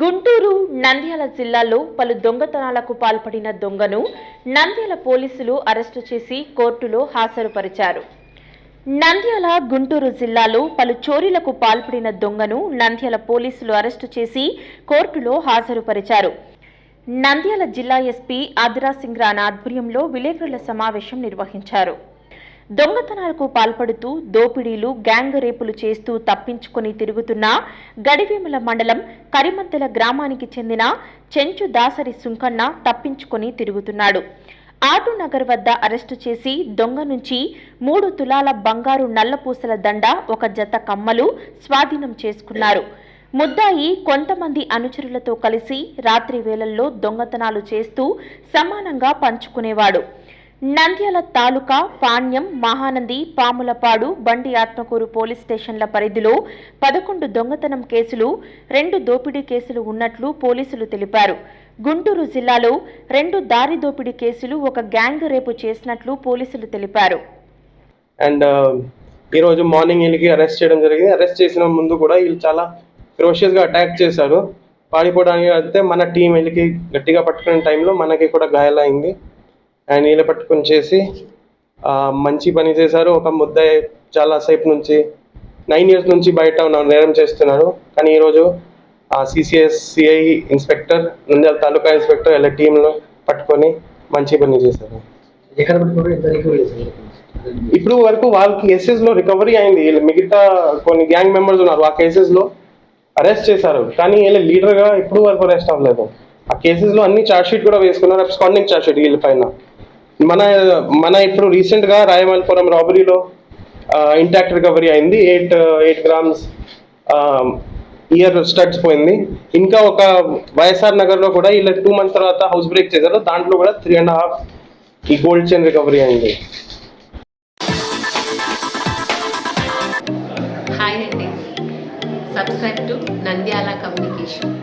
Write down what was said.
గుంటూరు నంద్యాల జిల్లాలో పలు దొంగతనాలకు పాల్పడిన దొంగను నంద్యాల పోలీసులు అరెస్టు చేసి కోర్టులో హాజరుపరిచారు. నంద్యాల గుంటూరు జిల్లాలో పలు చోరీలకు పాల్పడిన దొంగను నంద్యాల పోలీసులు అరెస్టు చేసి కోర్టులో హాజరుపరిచారు. నంద్యాల జిల్లా ఎస్పీ ఆదిరా సింగ్ రాణా ఆధ్వర్యంలో విలేకరుల సమావేశం నిర్వహించారు. దొంగతనాలకు పాల్పడుతూ దోపిడీలు గ్యాంగ్ రేపులు చేస్తూ తప్పించుకొని తిరుగుతున్న గడివేముల మండలం కరిమంతెల గ్రామానికి చెందిన చెంచు దాసరి సుంకన్న తప్పించుకొని తిరుగుతున్నాడు. ఆటో నగర్ వద్ద అరెస్టు చేసి దొంగ నుంచి మూడు తులాల బంగారు నల్లపూసల దండ ఒక జత కమ్మలు స్వాధీనం చేసుకున్నారు. ముద్దాయి కొంతమంది అనుచరులతో కలిసి రాత్రి వేళల్లో దొంగతనాలు చేస్తూ సమానంగా పంచుకునేవాడు. నంద్యాల తాలూకా పాణ్యం మహానంది పాములపాడు బండి ఆత్మకూరు పోలీస్ స్టేషన్ల పరిధిలో పదకొండు దొంగతనం కేసులు రెండు దోపిడీ కేసులు ఉన్నట్లు పోలీసులు తెలిపారు. గుంటూరు జిల్లాలో రెండు దారి దోపిడీ కేసులు ఒక గ్యాంగ్ రేపు చేసినట్లు పోలీసులు తెలిపారు. అండ్ ఈరోజు మార్నింగ్ వీళ్ళకి అరెస్ట్ చేయడం జరిగింది. అరెస్ట్ చేసిన ముందు కూడా వీళ్ళు చాలా ఫిరోషియస్గా అటాక్ చేశారు. పాడిపోవడానికి అయితే మన టీం వీళ్ళకి గట్టిగా పట్టుకునే టైంలో మనకి కూడా గాయాలైంది అండ్ వీళ్ళు పట్టుకొని చేసి ఆ, మంచి పని చేశారు. ఒక ముద్దాయి చాలా సేపు నుంచి నైన్ ఇయర్స్ నుంచి బయట ఉన్న నేరం చేస్తున్నారు కానీ ఈరోజు CCS CI inspector Nandyal taluka inspector ఇలా టీంలో పట్టుకొని మంచి పని చేశారు. ఇప్పుడు వరకు వాళ్ళ కేసెస్లో రికవరీ అయింది. వీళ్ళు మిగతా కొన్ని గ్యాంగ్ మెంబర్స్ ఉన్నారు. ఆ కేసెస్లో అరెస్ట్ చేశారు. కానీ వీళ్ళ లీడర్గా ఇప్పుడు వరకు అరెస్ట్ అవ్వలేదు. ఆ కేసెస్లో అన్ని చార్జ్ షీట్ కూడా వేసుకున్నారు. అబ్స్కాండింగ్ చార్జ్ షీట్ వీళ్ళ పైన. మన మన ఇప్పుడు రీసెంట్గా రాయమల్పురం రాబరీలో ఇంటాక్ట్ రికవరీ అయింది. Eight eight grams ear studs పోయింది. ఇంకా ఒక వైఎస్ఆర్ నగర్లో కూడా ఇలా టూ మంత్స్ తర్వాత హౌస్ బ్రేక్ చేశారు. దాంట్లో కూడా త్రీ అండ్ హాఫ్ ఈ గోల్డ్ చైన్ రికవరీ అయింది. హాయ్ అండి. Subscribe to Nandyal communication.